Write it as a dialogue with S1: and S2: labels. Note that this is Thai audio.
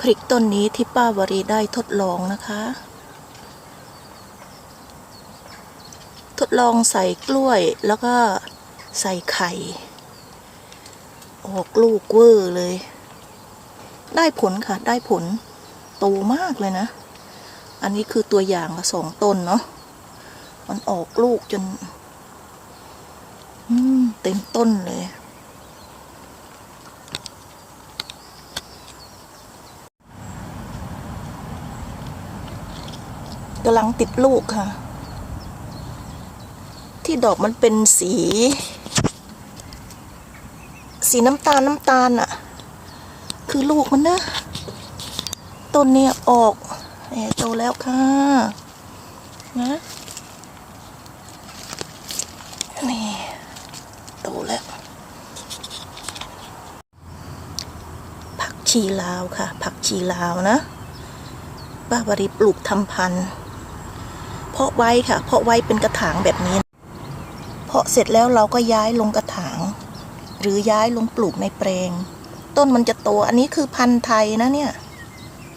S1: พริกต้นนี้ที่ป้าวรีได้ทดลองนะคะ ทดลองใส่กล้วยแล้วก็ใส่ไข่ ออกลูกเวอร์เลย ได้ผลค่ะ ได้ผลโตมากเลยนะ อันนี้คือตัวอย่างละสองต้นเนาะ มันออกลูกจน เต็มต้นเลย กำลังติดลูกค่ะ ที่ดอกมันเป็นสี สีน้ำตาลน้ำตาลอะคือลูกมันนะต้นเนี่ยออกแหมโตแล้วค่ะนะนี่โตแล้ว ผักชีลาวค่ะ ผักชีลาวนะป้าวรีปลูกทำพันธุ์ เพาะไว้ค่ะ เพาะไว้เป็นกระถางแบบนี้ เพาะเสร็จแล้วเราก็ย้ายลงกระถาง หรือย้ายลงปลูกในแปลง ต้นมันจะโตอันนี้คือพันธุ์ไทยนะเนี่ย